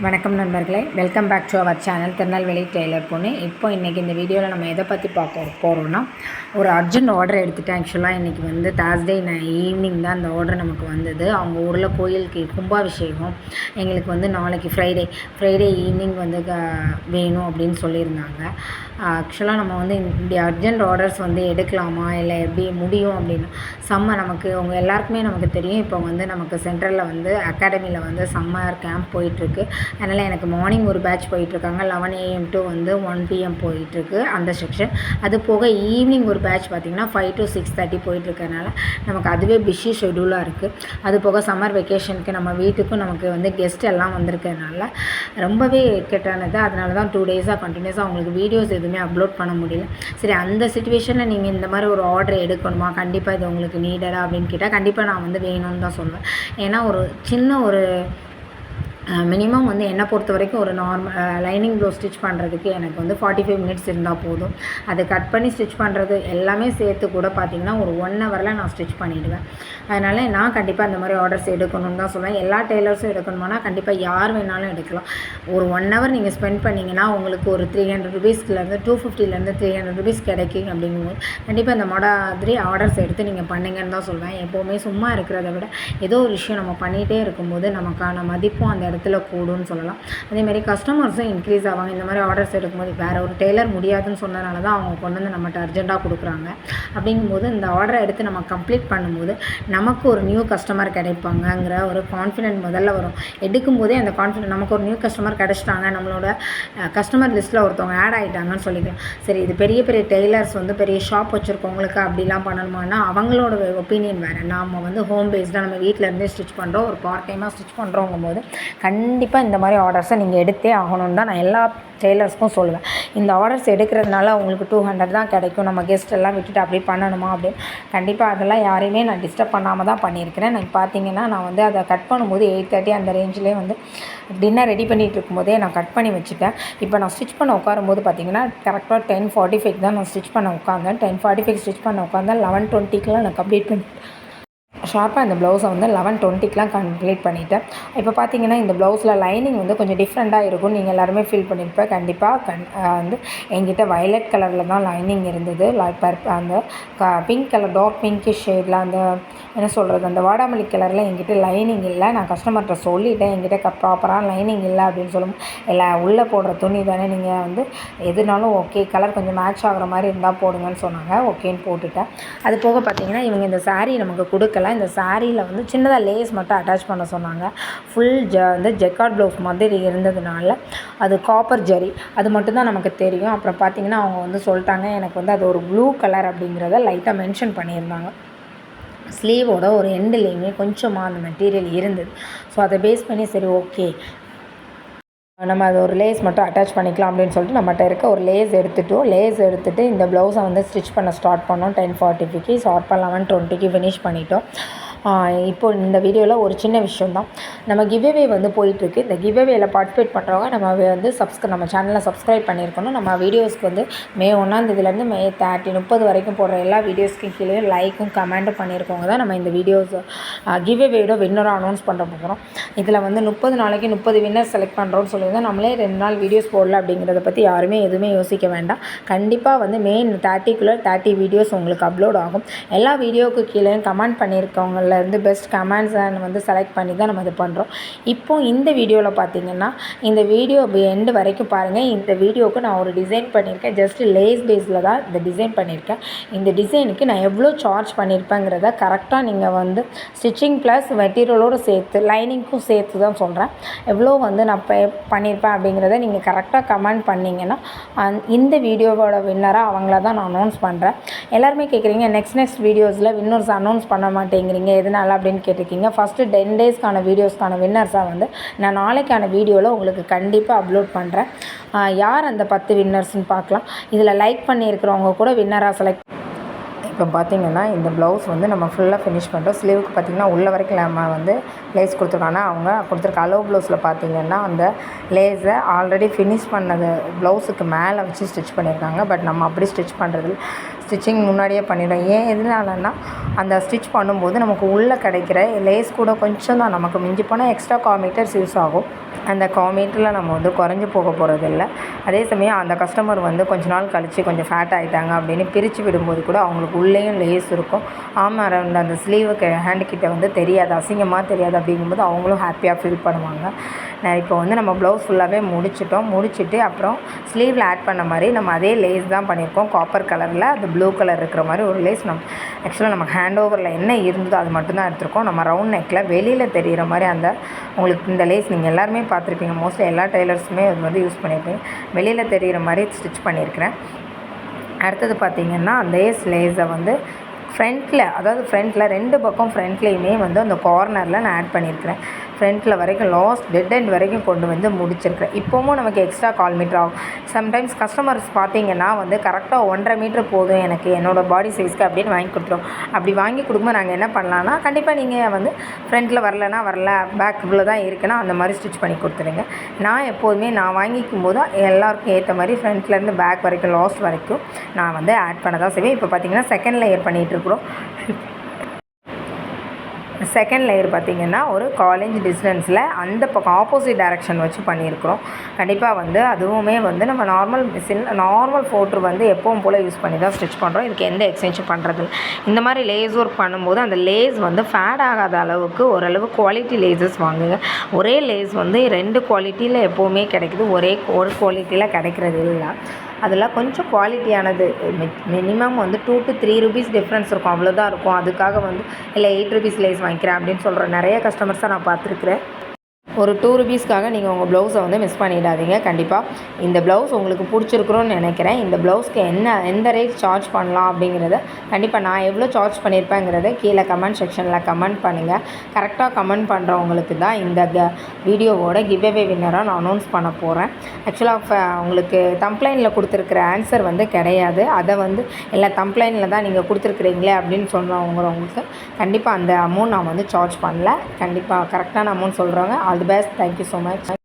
வணக்கம் நண்பர்களே. Welcome back to our channel Tirunelveli tailor பொண்ணு இப்போ இன்றைக்கி இந்த வீடியோவில் நம்ம எதை பற்றி பார்க்க போகிறோம்னா ஒரு அர்ஜென்ட் ஆர்டர் எடுத்துகிட்டேன் ஆக்சுவலாக இன்றைக்கி வந்து தேர்ஸ்டே ஈவினிங் தான் அந்த ஆர்டர் நமக்கு வந்தது. அவங்க ஊரில் கோயிலுக்கு கும்பாபிஷேகம் எங்களுக்கு வந்து நாளைக்கு ஃப்ரைடே ஃப்ரைடே ஈவினிங் வந்து க- வேணும் அப்படின்னு சொல்லியிருந்தாங்க. ஆக்சுவலாக நம்ம வந்து இப்படி அர்ஜென்ட் ஆர்டர்ஸ் வந்து எடுக்கலாமா? இல்லை எப்படி முடியும் அப்படின்னு? செம்ம நமக்கு அவங்க எல்லாருக்குமே நமக்கு தெரியும். இப்போ வந்து நமக்கு சென்ட்ரலில் வந்து அகாடமியில் வந்து சம்மர் கேம்ப் போயிட்டுருக்கு அதனால் எனக்கு மார்னிங் ஒரு பேட்ச் போயிட்டுருக்காங்க. லெவன் ஏஎம் டு வந்து ஒன் பிஎம் போயிட்டுருக்கு அந்த செக்ஷன் அது போக ஈவினிங் ஒரு பேட்ச் பார்த்திங்கன்னா ஃபைவ் டு சிக்ஸ் தேர்ட்டி போயிட்டுருக்கனால நமக்கு அதுவே பிஸி ஷெடியூலாக இருக்குது அது போக சம்மர் வெக்கேஷனுக்கு நம்ம வீட்டுக்கும் நமக்கு வந்து கெஸ்ட் எல்லாம் வந்திருக்கனால ரொம்பவே கெட்டானது அதனால தான் டூ டேஸாக கண்டினியூஸாக அவங்களுக்கு வீடியோஸ் எதுவுமே அப்லோட் பண்ண முடியல. சரி அந்த சுச்சுவேஷனில் நீங்கள் இந்த மாதிரி ஒரு ஆர்டர் எடுக்கணுமா? கண்டிப்பாக இது உங்களுக்கு நீடடா அப்படின்னு கேட்டால் கண்டிப்பாக நான் வந்து வேணும்னு தான் சொல்லுவேன். ஏன்னா ஒரு சின்ன ஒரு மினிமம் வந்து என்னை பொறுத்த வரைக்கும் ஒரு நார்மல் லைனிங் ப்ளவுஸ் ஸ்டிச் பண்ணுறதுக்கு எனக்கு வந்து ஃபார்ட்டி ஃபைவ் மினிட்ஸ் இருந்தால் போதும். அதை கட் பண்ணி ஸ்டிச் பண்ணுறது எல்லாமே சேர்த்து கூட பார்த்திங்கன்னா ஒரு ஒன் ஹவரில் நான் ஸ்டிச் பண்ணிவிடுவேன் அதனால் நான் கண்டிப்பாக அந்த மாதிரி ஆர்டர்ஸ் எடுக்கணும்னு தான் சொல்லுவேன் எல்லா டெய்லர்ஸும் எடுக்கணுமானா கண்டிப்பாக யார் வேணாலும் எடுக்கலாம். ஒரு ஒன் ஹவர் நீங்கள் ஸ்பெண்ட் பண்ணிங்கன்னா உங்களுக்கு ஒரு த்ரீ ஹண்ட்ரட் ருபீஸ்லேருந்து டூ ஃபிஃப்டிலேருந்து த்ரீ ஹண்ட்ரட் ருபீஸ் கிடைக்கும் அப்படிங்கும்போது கண்டிப்பாக இந்த மாதிரி ஆர்டர்ஸ் எடுத்து நீங்கள் பண்ணுங்கன்னு தான் சொல்லுவேன் எப்போவுமே சும்மா இருக்கிறத விட ஏதோ ஒரு விஷயம் நம்ம பண்ணிகிட்டே இருக்கும்போது நமக்கான மதிப்பும் அந்த இடத்துல கூடும்னு சொல்லலாம். அதேமாதிரி கஸ்டமர்ஸும் இன்க்ரீஸ் ஆவாங்க. இந்த மாதிரி ஆர்டர்ஸ் எடுக்கும்போது வேறு ஒரு டெய்லர் முடியாதுன்னு சொன்னனால தான் அவங்க கொண்டு வந்து நம்மகிட்ட அர்ஜென்ட்டாக கொடுக்குறாங்க. அப்படிங்கும்போது இந்த ஆர்டரை எடுத்து நம்ம கம்ப்ளீட் பண்ணும்போது நமக்கு ஒரு நியூ கஸ்டமர் கிடைப்பாங்கங்கிற ஒரு கான்ஃபிடென்ட் முதல்ல வரும். எடுக்கும்போதே அந்த கான்ஃபிடென்ட் நமக்கு ஒரு நியூ கஸ்டமர் கிடைச்சிட்டாங்க நம்மளோட கஸ்டமர் லிஸ்ட்டில் ஒருத்தவங்க ஆட் ஆகிட்டாங்கன்னு சொல்லிக்கலாம். சரி இது பெரிய பெரிய டெய்லர்ஸ் வந்து பெரிய ஷாப் வச்சுருக்கவங்களுக்கு அப்படிலாம் பண்ணணுமானா அவங்களோட ஒப்பீனியன் வேறு. நாம் வந்து ஹோம் பேஸ்டாக நம்ம வீட்டில் இருந்தே ஸ்டிச் பண்ணுறோம் ஒரு பார்ட் டைமாக ஸ்டிச் பண்ணுறோங்கும் போது கண்டிப்பாக இந்த மாதிரி ஆர்டர்ஸை நீங்கள் எடுத்தே ஆகணும்னு தான் நான் எல்லா டெய்லர்ஸ்க்கும் சொல்லுவேன். இந்த ஆர்டர்ஸ் எடுக்கிறதுனால உங்களுக்கு டூ ஹண்ட்ரட் தான் கிடைக்கும். நம்ம கெஸ்ட் எல்லாம் விட்டுட்டு அப்படி பண்ணணுமா அப்படின்னு. கண்டிப்பாக அதெல்லாம் யாரையுமே நான் டிஸ்டர்ப் பண்ண பண்ணாமல் தான் பண்ணியிருக்கிறேன். எனக்கு பார்த்தீங்கன்னா நான் வந்து அதை கட் பண்ணும்போது எயிட் தேர்ட்டி அந்த ரேஞ்சிலே வந்து டின்னர் ரெடி பண்ணிகிட்டு இருக்கும்போதே நான் கட் பண்ணி வச்சுட்டேன். இப்போ நான் ஸ்டிச் பண்ண உட்காரும்போது பார்த்தீங்கன்னா கரெக்டாக டென் ஃபார்ட்டி ஃபைவ் தான் நான் ஸ்டிச் பண்ண உட்காந்தேன். டென் ஃபார்ட்டி ஃபைவ் ஸ்டிச் பண்ண உட்காந்தேன். லெவன் டுவெண்ட்டிக்கெலாம் நான் கம்ப்ளீட் பண்ணி ஷார்ப்பாக இந்த ப்ளவுஸை வந்து லெவன் டுவெண்ட்டிக்கெலாம் கம்ப்ளீட் பண்ணிவிட்டேன் இப்போ பார்த்தீங்கன்னா இந்த ப்ளவுஸில் லைனிங் வந்து கொஞ்சம் டிஃப்ரெண்ட்டாக இருக்கும். நீங்கள் எல்லாருமே ஃபீல் பண்ணியிருப்பேன் கண்டிப்பாக கண் வந்து என்கிட்ட வயலட் கலரில் தான் லைனிங் இருந்தது. பர்ப் அந்த க பிங்க் கலர் டார்க் பிங்கிஷ் ஷேடில் அந்த என்ன சொல்கிறது அந்த வாடாமல்லி கலரில் என்கிட்ட லைனிங் இல்லை. நான் கஸ்டமர்கிட்ட சொல்லிட்டேன் என்கிட்ட க ப்ராப்பராக லைனிங் இல்லை அப்படின்னு சொல்லும் இல்லை உள்ளே போடுற துணி தானே நீங்கள் வந்து எதுனாலும் ஓகே கலர் கொஞ்சம் மேட்ச் ஆகுற மாதிரி இருந்தால் போடுங்கன்னு சொன்னாங்க. ஓகேன்னு போட்டுட்டேன். அது போக பார்த்தீங்கன்னா இவங்க இந்த சாரீ நமக்கு கொடுக்கல. இந்த சாரியில் வந்து சின்னதாக லேஸ் மட்டும் அட்டாச் பண்ண சொன்னாங்க. ஃபுல் ஜ வந்து ஜெக்கார்ட் ப்ளவுஸ் மாதிரி இருந்ததுனால அது காப்பர் ஜரி அது மட்டும்தான் நமக்கு தெரியும். அப்புறம் பார்த்தீங்கன்னா அவங்க வந்து சொல்லிட்டாங்க எனக்கு வந்து அது ஒரு ப்ளூ கலர் அப்படிங்கிறத லைட்டாக மென்ஷன் பண்ணியிருந்தாங்க. ஸ்லீவோட ஒரு எண்டுலேயுமே கொஞ்சமாக அந்த மெட்டீரியல் இருந்தது. ஸோ அதை பேஸ் பண்ணி சரி ஓகே நம்ம அது ஒரு லேஸ் மட்டும் அட்டாச் பண்ணிக்கலாம் அப்படின்னு சொல்லிட்டு நம்மகிட்ட இருக்க ஒரு லேஸ் எடுத்துட்டோம். லேஸ் எடுத்துகிட்டு இந்த ப்ளவுஸை வந்து ஸ்டிச் பண்ண ஸ்டார்ட் பண்ணோம். டென் ஃபார்ட்டிக்கு ஸ்டார்ட் பண்ண லெவன் டுவெண்ட்டிக்கு ஃபினிஷ் பண்ணிட்டோம். இப்போ இந்த வீடியோவில் ஒரு சின்ன விஷயம் தான் நம்ம கிவ்அவே வந்து போயிட்டுருக்கு. இந்த கிவ்அவேல பார்ட்டிசிபேட் பண்ணுறவங்க நம்ம வந்து சப்ஸ்கிரை நம்ம சேனலை சப்ஸ்கிரைப் பண்ணியிருக்கணும். நம்ம வீடியோஸ்க்கு வந்து மே ஒன்றாந்தேதியிலேருந்து மே தேர்ட்டி முப்பது வரைக்கும் போடுற எல்லா வீடியோஸ்க்கும் கீழே லைக்கும் கமெண்ட்டும் பண்ணியிருக்கவங்க தான் நம்ம இந்த வீடியோஸ் கிவ்அவேயோட வின்னராக அனௌன்ஸ் பண்ணுற போகிறோம் இதில் வந்து முப்பது நாளைக்கு முப்பது வின்னர் செலக்ட் பண்ணுறோன்னு சொல்லியிருந்தோம் நம்மளே ரெண்டு நாள் வீடியோஸ் போடல அப்படிங்கிறத பற்றி யாருமே எதுவுமே யோசிக்க வேண்டாம். கண்டிப்பாக வந்து மெயின் தேர்ட்டிக்குள்ளே தேர்ட்டி வீடியோஸ் உங்களுக்கு அப்லோட் ஆகும். எல்லா வீடியோவுக்கு கீழே கமெண்ட் பண்ணியிருக்கவங்கள இருந்து பெஸ்ட் கமெண்ட்ஸை வந்து செலக்ட் பண்ணி தான் நம்ம இது பண்ணுறோம் இப்போ இந்த வீடியோவில் பார்த்தீங்கன்னா இந்த வீடியோ எண்டு வரைக்கும் பாருங்கள் இந்த வீடியோவுக்கு நான் ஒரு டிசைன் பண்ணியிருக்கேன் ஜஸ்ட் லேஸ் பேஸில் தான் இந்த டிசைன் பண்ணியிருக்கேன் இந்த டிசைனுக்கு நான் எவ்வளோ சார்ஜ் பண்ணியிருப்பேங்கிறத கரெக்டாக நீங்கள் வந்து ஸ்டிச்சிங் ப்ளஸ் மெட்டீரியலோடு சேர்த்து லைனிங்க்கும் சேர்த்து தான் சொல்கிறேன் எவ்வளோ வந்து நான் பே பண்ணியிருப்பேன் அப்படிங்கிறத நீங்கள் கரெக்டாக கமெண்ட் பண்ணிங்கன்னா அந் இந்த வீடியோவோட வின்னராக அவங்கள தான் நான் அனௌன்ஸ் பண்ணுறேன் எல்லாருமே கேட்குறீங்க நெக்ஸ்ட் நெக்ஸ்ட் வீடியோஸில் வின்னர்ஸ் அனௌன்ஸ் பண்ண மாட்டேங்கிறீங்க. எதனால் அப்படின்னு கேட்டிருக்கீங்க. ஃபஸ்ட்டு டென் டேஸ்க்கான வீடியோஸ்க்கான வின்னர்ஸாக வந்து நான் நாளைக்கான வீடியோவில் உங்களுக்கு கண்டிப்பாக அப்லோட் பண்ணுறேன் யார் அந்த பத்து வின்னர்ஸ்னு பார்க்கலாம். இதில் லைக் பண்ணியிருக்கிறவங்க கூட வின்னராக செலக்ட் இப்போ பார்த்தீங்கன்னா இந்த ப்ளவுஸ் வந்து நம்ம ஃபுல்லாக ஃபினிஷ் பண்ணுறோம் ஸ்லீவுக்கு பார்த்தீங்கன்னா உள்ள வரைக்கும் நம்ம வந்து லேஸ் கொடுத்துருக்காங்க அவங்க கொடுத்துருக்க அளவு ப்ளவுஸில் பார்த்தீங்கன்னா அந்த லேஸை ஆல்ரெடி ஃபினிஷ் பண்ணது ப்ளவுஸுக்கு மேலே வச்சு ஸ்டிச் பண்ணியிருக்காங்க. பட் நம்ம அப்படி ஸ்டிச் பண்ணுறது ஸ்டிச்சிங் முன்னாடியே பண்ணிடும் ஏன் எதனாலன்னா அந்த ஸ்டிச் பண்ணும்போது நமக்கு உள்ளே கிடைக்கிற லேஸ் கூட கொஞ்சம் தான். நமக்கு மிஞ்சி போனால் எக்ஸ்ட்ரா காமீட்டர்ஸ் யூஸ் ஆகும். அந்த காமீட்டரில் நம்ம வந்து குறைஞ்சி போக போகிறதில்ல அதே சமயம் அந்த கஸ்டமர் வந்து கொஞ்ச நாள் கழித்து கொஞ்சம் ஃபேட் ஆகிட்டாங்க அப்படின்னு பிரித்து விடும்போது கூட அவங்களுக்கு உள்ளேயும் லேஸ் இருக்கும். ஆமாம் அரௌண்ட் அந்த ஸ்லீவுக்கு ஹேண்டு கிட்ட வந்து தெரியாது. அசிங்கமாக தெரியாது அப்படிங்கும்போது அவங்களும் ஹாப்பியாக ஃபீல் பண்ணுவாங்க. நான் இப்போ வந்து நம்ம ப்ளவுஸ் ஃபுல்லாகவே முடிச்சிட்டோம். முடிச்சுட்டு அப்புறம் ஸ்லீவில் ஆட் பண்ண மாதிரி நம்ம அதே லேஸ் தான் பண்ணியிருக்கோம். காப்பர் கலரில் அது ப்ளூ கலர் இருக்கிற மாதிரி ஒரு லேஸ் நம்ம ஆக்சுவலாக நம்ம ஹேண்ட் ஓவரில் என்ன இருந்ததோ அது மட்டும்தான் எடுத்திருக்கோம். நம்ம ரவுண்ட் நெக்கில் வெளியில் தெரிகிற மாதிரி அந்த உங்களுக்கு இந்த லேஸ் நீங்கள் எல்லாருமே பார்த்துருப்பீங்க. மோஸ்ட்லி எல்லா டெய்லர்ஸுமே அது வந்து யூஸ் பண்ணியிருப்பீங்க. வெளியில் தெரிகிற மாதிரி ஸ்டிச் பண்ணியிருக்கிறேன். அடுத்தது பார்த்திங்கன்னா லேஸ் லேஸை வந்து ஃப்ரண்ட்டில் அதாவது ஃப்ரண்ட்டில் ரெண்டு பக்கம் ஃப்ரண்ட்லேயுமே வந்து அந்த கார்னரில் நான் ஆட் பண்ணியிருக்கிறேன். ஃப்ரண்ட்டில் வரைக்கும் லாஸ்ட் டெட் எண்ட் வரைக்கும் கொண்டு வந்து முடிச்சிருக்கிறேன். இப்போவும் நமக்கு எக்ஸ்ட்ரா கால் மீட்டர் ஆகும். சம்டைம்ஸ் கஸ்டமர்ஸ் பார்த்தீங்கன்னா வந்து கரெக்டாக ஒன்றரை மீட்டர் போதும் எனக்கு. என்னோடய பாடி சைஸ்க்கு அப்படின்னு வாங்கி கொடுத்துரும். அப்படி வாங்கி கொடுக்கும்போது நாங்கள் என்ன பண்ணலான்னா கண்டிப்பாக நீங்கள் வந்து ஃப்ரண்ட்டில் வரலனா வரல பேக் இவ்வளோ தான் இருக்குன்னா அந்த மாதிரி ஸ்டிச் பண்ணி கொடுத்துருங்க நான் எப்போதுமே நான் வாங்கிக்கும் போது எல்லாருக்கும் ஏற்ற மாதிரி ஃப்ரண்ட்லேருந்து பேக் வரைக்கும் லாஸ்ட் வரைக்கும் நான் வந்து ஆட் பண்ண தான் செய்வேன். இப்போ பார்த்தீங்கன்னா செகண்ட் லேயர் பண்ணிகிட்ருக்குறோம் செகண்ட் லேயர் பார்த்திங்கன்னா ஒரு காலேஜ் டிஸ்டன்ஸில் அந்த பக்கம் ஆப்போசிட் டைரக்ஷன் வச்சு பண்ணியிருக்கிறோம். கண்டிப்பாக வந்து அதுவுமே வந்து நம்ம நார்மல் மிஷின் நார்மல் ஃபோட்ரு வந்து எப்பவும் போல் யூஸ் பண்ணி தான் ஸ்டிச் பண்ணுறோம் இதுக்கு எந்த எக்ஸ்டென்ஷன் பண்ணுறது இந்த மாதிரி லேஸ் ஒர்க் பண்ணும்போது அந்த லேஸ் வந்து ஃபேட் ஆகாத அளவுக்கு ஓரளவு குவாலிட்டி லேசஸ் வாங்குங்க. ஒரே லேஸ் வந்து ரெண்டு குவாலிட்டியில் எப்போவுமே கிடைக்குது. ஒரே ஒரு குவாலிட்டியில் கிடைக்கிறது இல்லை. அதெல்லாம் கொஞ்சம் குவாலிட்டியானது மினிமம் வந்து two to three rupees difference இருக்கும். அவ்வளோதான் இருக்கும். அதுக்காக வந்து இல்லை எயிட் ருபீஸ் லேஸ் வாங்கிக்கிறேன் அப்படின்னு சொல்கிற நிறைய கஸ்டமர்ஸை நான் பார்த்துருக்குறேன். ஒரு டூ ருபீஸ்க்காக நீங்கள் உங்கள் ப்ளவுஸை வந்து மிஸ் பண்ணிடாதீங்க கண்டிப்பாக இந்த ப்ளவுஸ் உங்களுக்கு பிடிச்சிருக்குறோன்னு நினைக்கிறேன். இந்த ப்ளவுஸ்க்கு என்ன எந்த ரேட் சார்ஜ் பண்ணலாம் அப்படிங்கிறத கண்டிப்பாக நான் எவ்வளோ சார்ஜ் பண்ணியிருப்பேங்கிறத கீழே கமெண்ட் செக்ஷனில் கமெண்ட் பண்ணுங்கள் கரெக்டாக கமெண்ட் பண்ணுறவங்களுக்கு தான் இந்த க வீடியோவோட கிவ்அவே வின்னராக நான் அனௌன்ஸ் பண்ண போகிறேன் ஆக்சுவலாக உங்களுக்கு தம்ப்ளைனில் கொடுத்துருக்குற ஆன்சர் வந்து கிடையாது. அதை வந்து இல்லை தம்ப்ளைனில் தான் நீங்கள் கொடுத்துருக்குறீங்களே அப்படின்னு சொன்னவங்கிறவங்களுக்கு கண்டிப்பாக அந்த அமௌண்ட் நான் வந்து சார்ஜ் பண்ணல. கண்டிப்பாக கரெக்டான அமௌண்ட் சொல்கிறவங்க best. Thank you so much.